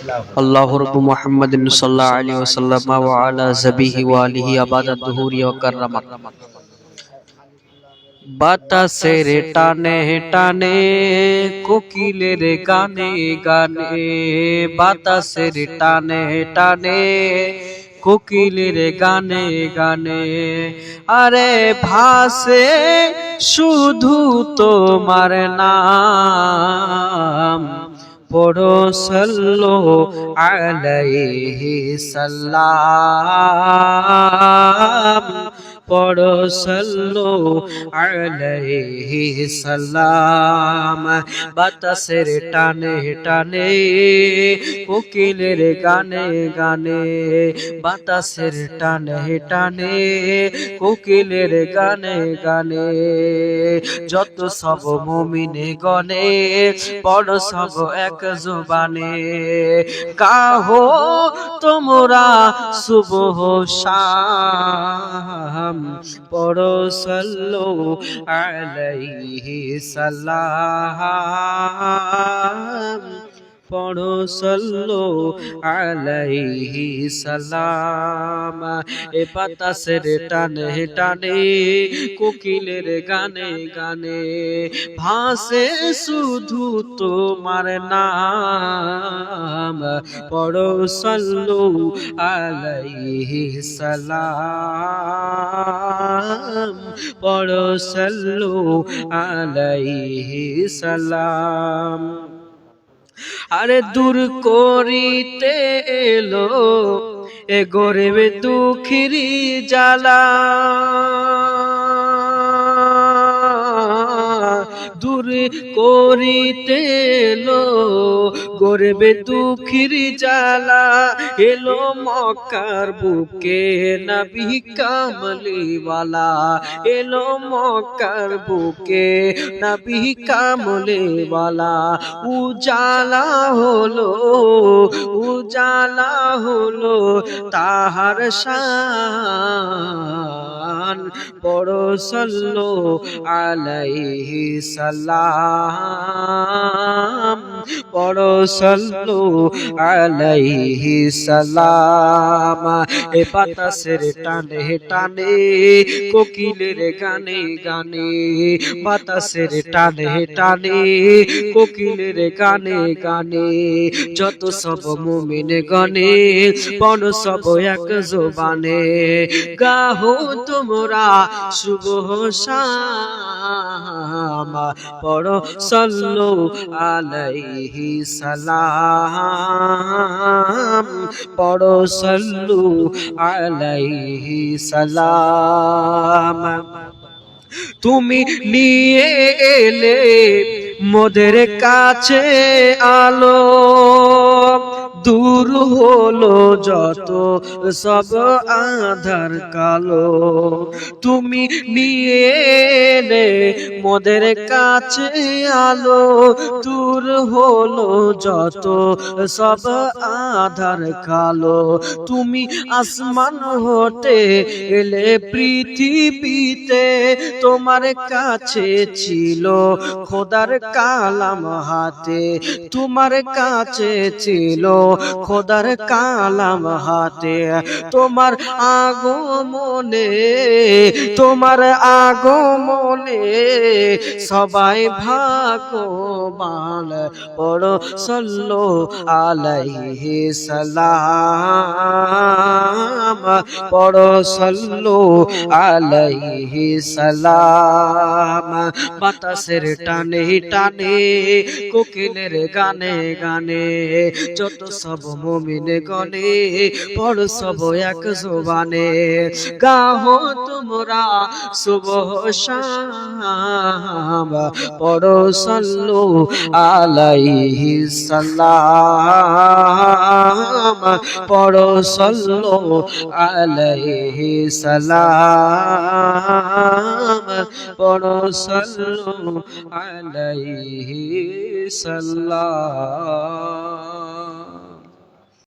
अल्लाह रब मोहम्मद वसल्लम बाता से रे टाने टाने, कोकिले रे गाने गाने। बाता से रे टाने टाने, कोकिले रे गाने गाने। अरे ভাসে শুধু तो मरना পড়ো সল্লো আলাইহি সাল্লাম পড়ো সল্লো আলাইহি সাল্লাম, বাতাসের টানে টানে কোকিলের গানে গানে, বাতাসের টানে টানে কোকিলের গানে গানে, যত সব মমিনে গনে পড় সব এক জবানে কাহো তোমরা শুভ শাম। পড়ো সল্লো আলাইহি সালাম পড়ো সল্লো আলাইহি সালাম। এ বাতাসের টানে টানে, কোকিলের গানে গানে, ভাসে শুধু তোমার নাম। পড়ো সল্লো আলাইহি সালাম। পড়ো সল্লো আলাইহি সালাম। আরে দূর করিতে এলো এ গরিবে দুঃখিরি জ্বালা। করিতে এলো। গরিবে দুঃখির জ্বালা এলো মক্কার বুকে। নবী কামলিওয়ালা এলো মক্কার বুকে। নবী কামলিওয়ালা উজালা হলো উজালা হলো তাহার শান। বড় সল্লো আলাইহি সালাম। বড় সল্লো আলাইহি সালাম। এ বাতাসের টানে টানে, কোকিলের গানে গানে। বাতাসের টানে টানে, কোকিলের গানে গানে। যত সব মুমিন গনে পন সব এক জোবানে। গাহো তোমরা শুভ শাম পড়ো, সল্লো আলাইহি সালাম পড়ো সল্লু আলাইহি সালাম। তুমি নিয়ে এলে মোদের কাছে আলো। দূর হলো যত, সব আধার কালো। তুমি নিয়ে এলে মোদের কাছে আলো, দূর হলো যত, সব আধার কালো। তুমি আসমান হতে এলে পৃথিবীতে তোমার কাছে ছিল খোদার কালাম হাতে, তোমার কাছে ছিল খোদার কালাম হাতে। তোমার আগমনে তোমার আগমনে সবাই ভাগবান বড় সল্লো আলাইহি সালাম। বড় সল্লো আলাইহি সালাম। বাতাসের টানে টানে, কোকিলের গানে গানে, যত সব মমিন গনে পড় সব এক জবানে। গাহো তোমরা শুভ শাম পড় সল্লু আলাইহি সালাম পড় সল্লু আলাইহি সালাম পড় সল্লু আলাইহি সালাম